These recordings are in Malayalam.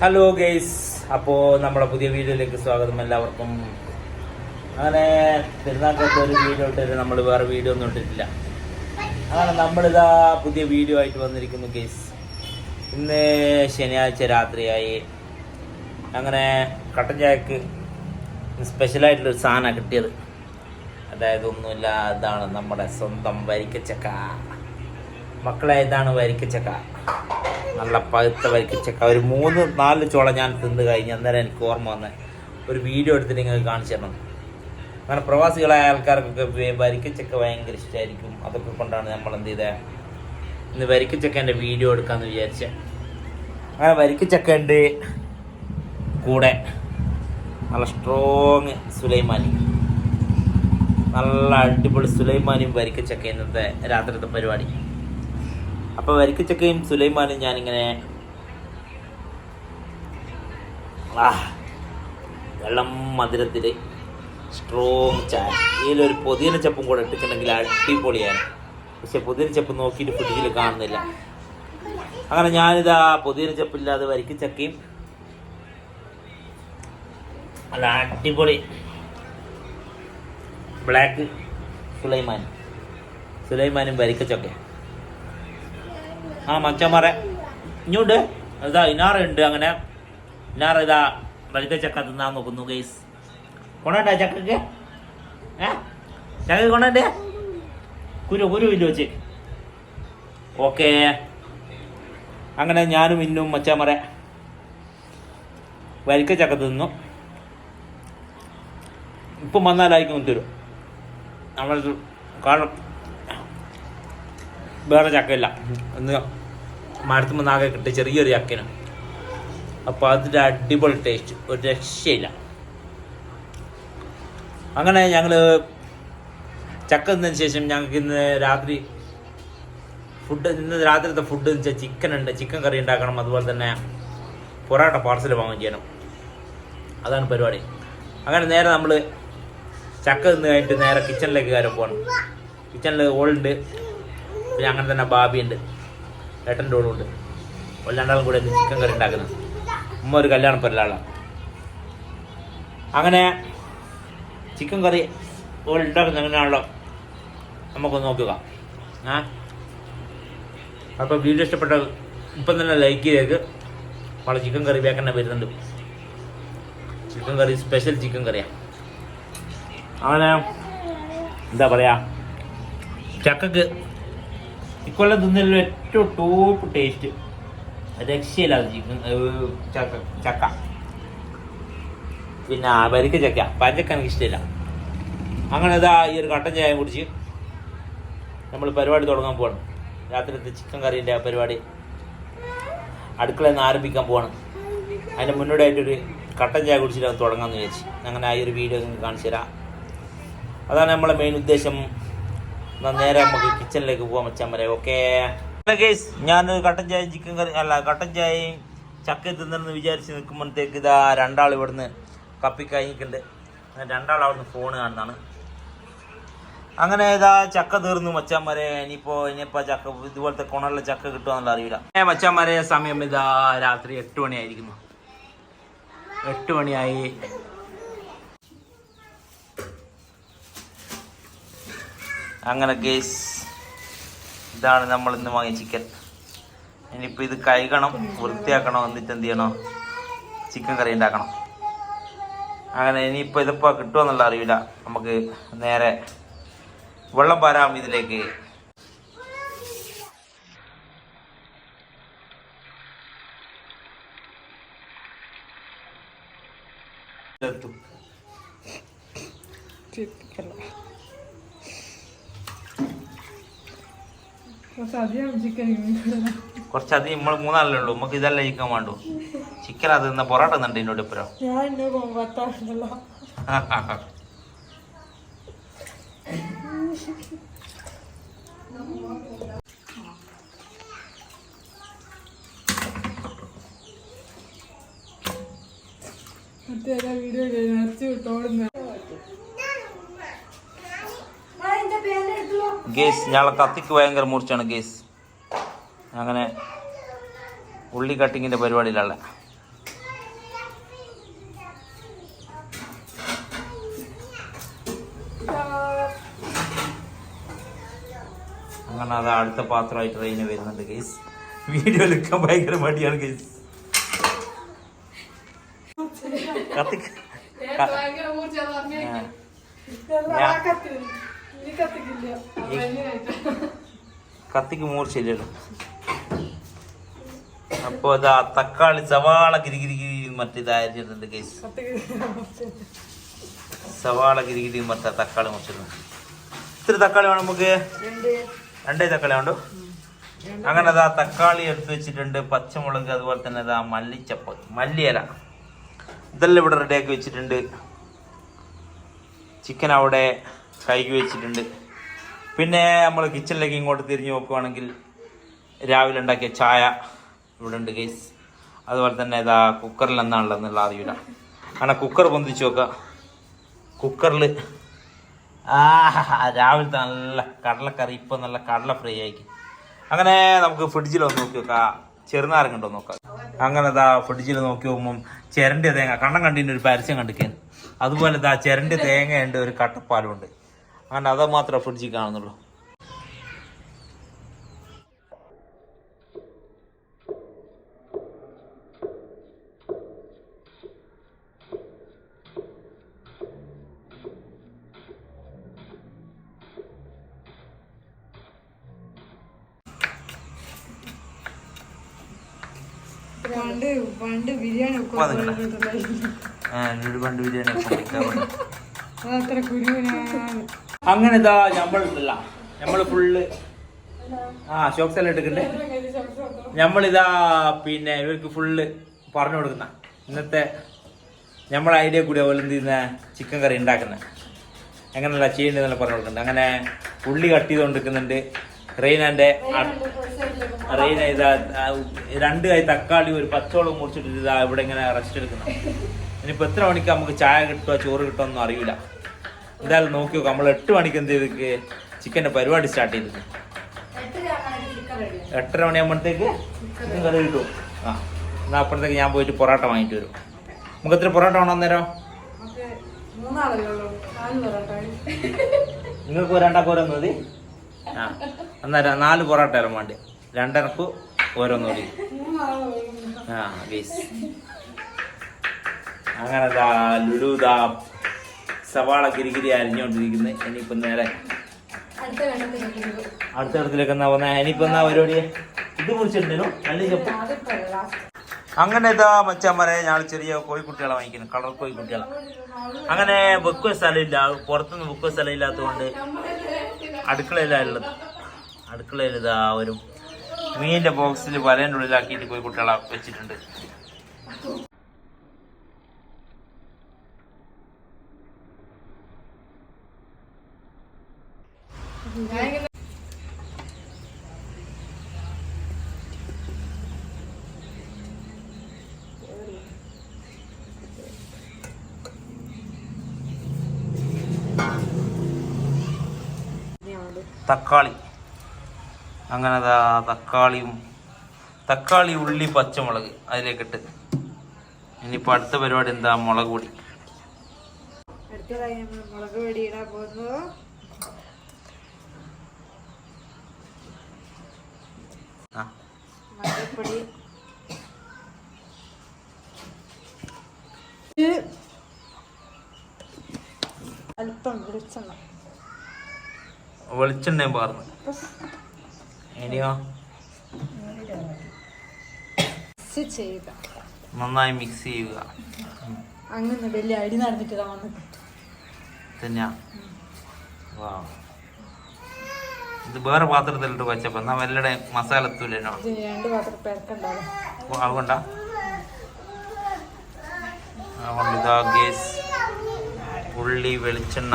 ഹലോ ഗെയ്സ് അപ്പോ നമ്മുടെ പുതിയ വീഡിയോയിലേക്ക് സ്വാഗതം എല്ലാവർക്കും. അങ്ങനെ പെരുന്നാക്കത്തെ ഒരു വീഡിയോ ഇട്ടിട്ട് നമ്മൾ വേറെ വീഡിയോ ഒന്നും ഇട്ടിട്ടില്ല. അങ്ങനെ നമ്മളിതാ പുതിയ വീഡിയോ ആയിട്ട് വന്നിരിക്കുന്നു ഗെയ്സ് ഇന്ന് ശനിയാഴ്ച രാത്രിയായി. അങ്ങനെ കട്ടൻ ചായക്ക് സ്പെഷ്യലായിട്ടുള്ളൊരു സാധനമാണ് കിട്ടിയത്. അതായത് ഒന്നുമില്ല ഇതാണ് നമ്മുടെ സ്വന്തം വരിക്കച്ചക്ക. മക്കളെ ഇതാണ് വരിക്കച്ചക്ക. നല്ല പഴുത്ത വരിക്കച്ചക്ക. ഒരു മൂന്ന് നാല് ചോള ഞാൻ തിന്ന് കഴിഞ്ഞ് അന്നേരം എനിക്ക് ഓർമ്മ വന്ന് ഒരു വീഡിയോ എടുത്തിട്ട് നിങ്ങൾക്ക് കാണിച്ചു തരണം. അങ്ങനെ പ്രവാസികളായ ആൾക്കാർക്കൊക്കെ വരിക്കച്ചക്ക ഭയങ്കര ഇഷ്ടമായിരിക്കും അതൊക്കെ കൊണ്ടാണ് നമ്മൾ എന്ത് ചെയ്തത് ഇന്ന് വരിക്കച്ചക്കന്റെ വീഡിയോ എടുക്കാമെന്ന് വിചാരിച്ചത് അങ്ങനെ വരിക്കച്ചക്ക ഉണ്ട് കൂടെ നല്ല സ്ട്രോങ് സുലൈമാനി. നല്ല അടിപൊളി സുലൈമാനിയും വരിക്കച്ചക്ക ഇന്നത്തെ രാത്രിത്തെ പരിപാടി. അപ്പോൾ വരിക്കച്ചക്കയും സുലൈമാനും ഞാനിങ്ങനെ ആ വെള്ളം മധുരത്തിൽ സ്ട്രോങ് ചായ. ഒരു പുതിന ചപ്പും കൂടെ ഇട്ടിട്ടുണ്ടെങ്കിൽ അടിപൊളിയാണ്. പക്ഷെ പുതിയ ചപ്പ് നോക്കിയിട്ട് ഫ്രിഡ്ജിൽ കാണുന്നില്ല. അങ്ങനെ ഞാനിതാ പുതിയ ചപ്പില്ലാതെ വരിക്കച്ചക്കയും അല്ല അടിപൊളി ബ്ലാക്ക് സുലൈമാൻ. സുലൈമാനും വരിക്കച്ചൊക്കെ. ആ മച്ചന്മാരെ ഇഞ്ഞുണ്ട് ഇതാ ഇനാറുണ്ട് അങ്ങനെ. ഇനാറ് ഇതാ വരിക്കച്ചക്ക തിന്നാൻ നോക്കുന്നു ഗൈസ് കൊണ്ടേ ചക്കക്ക്? ഏ? ചക്ക കൊണ്ടേ കുരു കുരു ഇല്ല വെച്ച് ഓക്കെ. അങ്ങനെ ഞാനും ഇന്നും മച്ചാമറ വരിക്ക ചക്ക തിന്നു. ഇപ്പം വന്നാലായിരിക്കും തരും. നമ്മൾ കാരണം വേറെ ചക്കയില്ല. ഒന്ന് മരത്തുമ്പോൾ ആകെ കിട്ടിയ ചെറിയൊരു ചക്കന അപ്പോൾ അതിന്റെ അടിപൊളി ടേസ്റ്റ് ഒരു രക്ഷയില്ല. അങ്ങനെ ഞങ്ങൾ ചക്ക തിന്നതിന് ശേഷം ഞങ്ങൾക്ക് ഇന്ന് രാത്രി ഫുഡ് ഇന്ന് രാത്രിത്തെ ഫുഡ് എന്ന് വെച്ചാൽ ചിക്കൻ ഉണ്ട്. ചിക്കൻ കറി ഉണ്ടാക്കണം. അതുപോലെ തന്നെ പൊറോട്ട പാർസൽ വാങ്ങുകയും ചെയ്യണം. അതാണ് പരിപാടി. അങ്ങനെ നേരെ നമ്മൾ ചക്ക നിന്ന് കഴിഞ്ഞിട്ട് നേരെ കിച്ചണിലേക്ക് കയറി പോകണം കിച്ചണിൽ ഓളുണ്ട് പിന്നെ അങ്ങനെ തന്നെ ബാബിയുണ്ട്. ഏട്ടന്റെ ഓളുണ്ട് ഉണ്ട്. ഒല്ലാണ്ടാളും കൂടെ ചിക്കൻ കറി ഉണ്ടാക്കുന്നത് ഉമ്മ ഒരു കല്യാണം പരിലാളാണ് അങ്ങനെ ചിക്കൻ കറി ഓൾ ഉണ്ടാക്കുന്ന എങ്ങനെയാണല്ലോ നമുക്കൊന്ന് നോക്കുക. ആ? അപ്പോൾ വീഡിയോ ഇഷ്ടപ്പെട്ട ഇപ്പം തന്നെ ലൈക്ക് ചെയ്തേക്ക്. നമ്മളെ ചിക്കൻ കറി വേക്കന്നെ വരുന്നുണ്ട്. ചിക്കൻ കറി സ്പെഷ്യൽ ചിക്കൻ കറിയാണ് അങ്ങനെ എന്താ പറയുക ചക്കക്ക് ഇക്കൊല്ലം തിന്നലും ഏറ്റവും ടോപ്പ് ടേസ്റ്റ് രക്ഷയില്ലാതെ ചക്ക ചക്ക. പിന്നെ വരിക്ക ചക്ക. പഞ്ചക്ക എനിക്ക് ഇഷ്ടമില്ല. അങ്ങനെ ഇതാ ഈ ഒരു കട്ടൻ ചായ കുടിച്ച് നമ്മൾ പരിപാടി തുടങ്ങാൻ പോവാണ്. രാത്രിത്തെ ചിക്കൻ കറീന്റെ പരിപാടി അടുക്കള നിന്ന് ആരംഭിക്കാൻ പോവാണ്. അതിന്റെ മുന്നോടിയായിട്ടൊരു കട്ടൻ ചായ കുടിച്ചിട്ട് തുടങ്ങാമെന്ന് വിചാരിച്ചു. അങ്ങനെ ആ ഒരു വീഡിയോ നിങ്ങൾക്ക് കാണിച്ചു തരാം. അതാണ് നമ്മളെ മെയിൻ ഉദ്ദേശം. നേരെ നമുക്ക് കിച്ചണിലേക്ക് വെച്ചാൽ മതി ഓക്കെ കേസ് ഞാൻ കട്ടൻ ചായ ചിക്കൻ കറി അല്ല കട്ടൻ ചായയും ചക്ക തിന്നണമെന്ന് വിചാരിച്ച് നിൽക്കുമ്പോഴത്തേക്ക് ഇതാ രണ്ടാൾ ഇവിടുന്ന് കപ്പി കഴിഞ്ഞിട്ടുണ്ട്. രണ്ടാൾ അവിടുന്ന് ഫോൺ കാണുന്നതാണ്. അങ്ങനെ ഇതാ ചക്ക തീർന്നു മച്ചാന്മാരെ ഇനിയിപ്പോ ഇനിയിപ്പോ ചക്ക ഇതുപോലത്തെ കൊണള്ള ചക്ക കിട്ടുമെന്നുള്ള അറിയില്ല. ഏ മച്ചാന്മാരെ സമയം ഇതാ രാത്രി എട്ട് മണിയായിരിക്കുന്നു. എട്ട് മണിയായി. അങ്ങനെ ഗേസ് ഇതാണ് നമ്മൾ ഇന്ന് വാങ്ങിയ ചിക്കൻ ഇനിയിപ്പോൾ ഇത് കഴുകണം വൃത്തിയാക്കണം എന്നിട്ട് എന്ത് ചെയ്യണം? ചിക്കൻ കറി ഉണ്ടാക്കണം. അങ്ങനെ ഇനിയിപ്പോൾ ഇതിപ്പോൾ കിട്ടുമെന്നുള്ള അറിയില്ല നമുക്ക് നേരെ വെള്ളം പാരാം ഇതിലേക്ക്. എത്തും അധികം ചിക്കൻ കുറച്ചധികം നമ്മൾ മൂന്നാളല്ലേ ഉള്ളൂ. നമുക്ക് ഇതല്ല കഴിക്കാൻ വേണ്ടു. ചിക്കൻ അത് തിന്ന പൊറോട്ട തിന്നുണ്ട് എന്നോട് ഇപ്പുറം വീഡിയോ നിറച്ച് വിട്ടോടുന്ന ഗേസ് ഞങ്ങളെ കത്തിക്ക് ഭയങ്കര മൂർച്ചയാണ് ഗേസ്. അങ്ങനെ ഉള്ളി കട്ടിങ്ങിന്റെ പരിപാടിയിലുള്ള അങ്ങനെ അത് അടുത്ത പാത്രമായിട്ട് റെയിന് വരുന്നുണ്ട് ഗേസ്. വീഡിയോ എടുക്കാൻ ഭയങ്കര മടിയാണ് ഗേസ്. കത്തിക്ക്. ഭയങ്കര ഊർജം കത്തിക്ക് മൂർച്ചയില്ലല്ലോ അപ്പൊ അതാ തക്കാളി സവാള ഗിരിഗിരി മറ്റേതായിരുന്നുണ്ട് ഗൈസ് കേസ് സവാള ഗിരിഗിരി മറ്റേ തക്കാളി മുറിച്ചിരുന്നു ഇത്ര തക്കാളി വേണം നമുക്ക്. രണ്ടേ. തക്കാളി ഉണ്ടോ അങ്ങനെ അതാ തക്കാളി എടുത്തു വെച്ചിട്ടുണ്ട് പച്ചമുളക് അതുപോലെ തന്നെ അതാ മല്ലിച്ചപ്പ് മല്ലിയില. ഇതെല്ലാം ഇവിടെ റെഡിയാക്കി വെച്ചിട്ടുണ്ട്. ചിക്കൻ അവിടെ കൈകി വെച്ചിട്ടുണ്ട്. പിന്നെ നമ്മൾ കിച്ചണിലേക്ക് ഇങ്ങോട്ട് തിരിഞ്ഞ് നോക്കുവാണെങ്കിൽ രാവിലെ ഉണ്ടാക്കിയ ചായ ഇവിടെ ഉണ്ട് ഗൈസ് അതുപോലെ തന്നെ ഇതാ കുക്കറിൽ എന്നാണുള്ളതെന്നുള്ള അറിയില്ല കാരണം കുക്കർ പൊന്തിച്ച് നോക്കുക. കുക്കറിൽ ആ രാവിലത്തെ നല്ല കടലക്കറി ഇപ്പം നല്ല കടല ഫ്രൈ ആക്കി അങ്ങനെ നമുക്ക് ഫ്രിഡ്ജിൽ ഒന്ന് നോക്കി നോക്കാം. ചെറുനാരങ്ങണ്ടോ നോക്കാം. അങ്ങനെ ഇതാ ഫ്രിഡ്ജിൽ നോക്കി നോക്കുമ്പം ചിരണ്ടിയ തേങ്ങ. കണ്ണം കണ്ടിന്റെ ഒരു പരസ്യം കണ്ടിക്കാൻ അതുപോലെ ഇതാ ചിരണ്ടിയ തേങ്ങയുണ്ട് ഒരു കട്ടപ്പാലും അങ്ങനെ അത് മാത്രമേ ഫ്രിഡ്ജിൽ കാണുന്നുള്ളൂ. പണ്ട് പണ്ട് ബിരിയാണി ഒക്കെ പണ്ട് ബിരിയാണി ഒക്കെ. അതത്ര കുരുവിനാണ്. അങ്ങനെ ഇതാ നമ്മൾ നമ്മൾ ഫുള്ള് ആ ഷോക്സ് എല്ലാം എടുക്കണ്ടേ? നമ്മളിതാ പിന്നെ ഇവർക്ക് ഫുള്ള് പറഞ്ഞു കൊടുക്കുന്ന. ഇന്നത്തെ നമ്മളെ ഐഡിയ കൂടി അതുപോലെ എന്ത് ചെയ്യുന്ന? ചിക്കൻ കറി ഉണ്ടാക്കുന്നത് എങ്ങനെയല്ല ചെയ്യേണ്ടതെന്ന് പറഞ്ഞു കൊടുക്കുന്നുണ്ട് അങ്ങനെ ഉള്ളി കട്ട് ചെയ്തുകൊണ്ടിരിക്കുന്നുണ്ട് റെയ്നാന്റെ റെയിന ഇതാ രണ്ട് കൈ തക്കാളി ഒരു പച്ചവളം മുറിച്ചിട്ട് ഇതാ ഇവിടെ ഇങ്ങനെ റെസ്റ്റ് എടുക്കുന്നത് ഇനിയിപ്പോൾ എത്ര മണിക്ക് നമുക്ക് ചായ കിട്ടുമോ ചോറ് കിട്ടുമോ ഒന്നും അറിയില്ല എന്തായാലും നോക്കി നമ്മൾ എട്ട് മണിക്ക് എന്ത് ചെയ്തേക്ക് ചിക്കന്റെ പരിപാടി സ്റ്റാർട്ട് ചെയ്തു എട്ടര മണിയാകുമ്പോഴത്തേക്ക് ചിക്കൻ കറി കിട്ടും. ആ എന്നാൽ അപ്പുറത്തേക്ക് ഞാൻ പോയിട്ട് പൊറോട്ട വാങ്ങിട്ട് വരും. നമുക്ക് എത്ര പൊറോട്ട വേണം അന്നേരം? നിങ്ങൾക്ക് രണ്ടാൾക്ക് ഓരോന്ന് മതി. ആ അന്നേരം നാല് പൊറോട്ട എല്ലാം വേണ്ടി. രണ്ടരക്ക് ഓരോന്ന് മതി. ആ ഗൈസ് അങ്ങനെ ദാ ലുലു ദാ സവാള കിരികിരി അരിഞ്ഞോണ്ടിരിക്കുന്നത് ഇനിയിപ്പം നേരെ അടുത്ത ഘട്ടത്തിലേക്ക് എന്നാ പോകുന്നത് ഇനിയിപ്പം എന്നാ പരിപാടി ഇത് മുറിച്ചിട്ടുണ്ടല്ലോ നല്ല ചെപ്പ്. അങ്ങനെ ഇതാ മച്ചാന്മാരെ ഞാൻ ചെറിയ കോഴിക്കുട്ടികളെ വാങ്ങിക്കുന്നു കളർ കോഴിക്കുട്ടികളെ. അങ്ങനെ വെക്കുക സ്ഥലമില്ല പുറത്തുനിന്ന് വെക്കുക സ്ഥലം ഇല്ലാത്തതുകൊണ്ട് അടുക്കളയിലാണ് ഉള്ളത് അടുക്കളയിൽ ഇതാ ഒരു മീനിന്റെ ബോക്സിൽ വലേന്റെ ഉള്ളിലാക്കിയിട്ട് കോഴിക്കുട്ടികളെ വെച്ചിട്ടുണ്ട്. തക്കാളി. അങ്ങനെ തക്കാളിയും തക്കാളി ഉള്ളി പച്ചമുളക് അതിലേക്കിട്ട്. ഇനിയിപ്പോൾ അടുത്ത പരിപാടി എന്താ? മുളക് പൊടി. അടുത്തതായി നമ്മൾ മുളക് പൊടി ഇടാൻ പോകുന്നു. മഞ്ഞൾപ്പൊടി അല്പം വെളിച്ചെണ്ണ. വെളിച്ചെണ്ണയും പാർന്ന്. ഇനിയോ? മിക്സ് ചെയ്യുക. നന്നായി മിക്സ് ചെയ്യുക. അങ്ങനെ വലിയ അടി നടന്നിട്ടില്ല വന്നിട്ട് തന്നെയാ? വാ. ഇത് വേറെ പാത്രത്തിലിട്ട് വെച്ചപ്പോ എന്നാ വല്ലടെ മസാല എത്തൂലേനോ ഇത് രണ്ട് പാത്രം പെരക്കുണ്ടാവും ഓ, അതുകൊണ്ടാ? അതുകൊണ്ട് ഇതാ ഗ്യാസ് ഉള്ളി വെളിച്ചെണ്ണ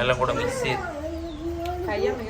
എല്ലാം കൂടെ മിക്സ് ചെയ്ത്. കയ്യമ്മ.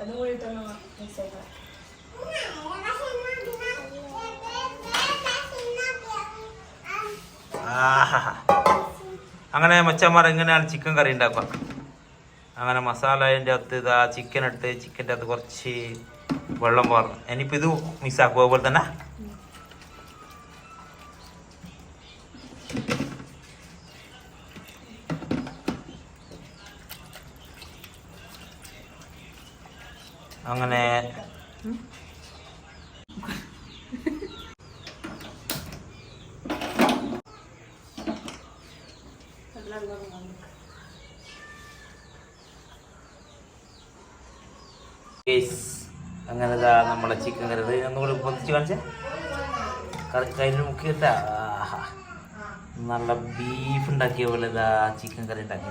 അത് പോയിട്ടാണ് മിക്സ് ആയിട്ട് അങ്ങനെ മച്ചന്മാർ എങ്ങനെയാണ് ചിക്കൻ കറി ഉണ്ടാക്കുക? അങ്ങനെ മസാലേന്റെ അകത്ത് ഇതാ ചിക്കൻ എടുത്ത് ചിക്കന്റെ അകത്ത് കുറച്ച് വെള്ളം പാർന്നു ഇനിയിപ്പോൾ ഇത് മിസ്സാക്കുക പോലെ അതുപോലെ തന്നെ അങ്ങനെ Guys, അങ്ങനെ നമ്മളെ ചിക്കൻ കറി. ഒന്നുകൂടി പൊതിച്ച് കാണിച്ചേ. കറി കയ്യിൽ മുക്കിയിട്ട. നല്ല ബീഫ് ഉണ്ടാക്കിയ പോലെ ഇതാ ചിക്കൻ കറി ഉണ്ടാക്കി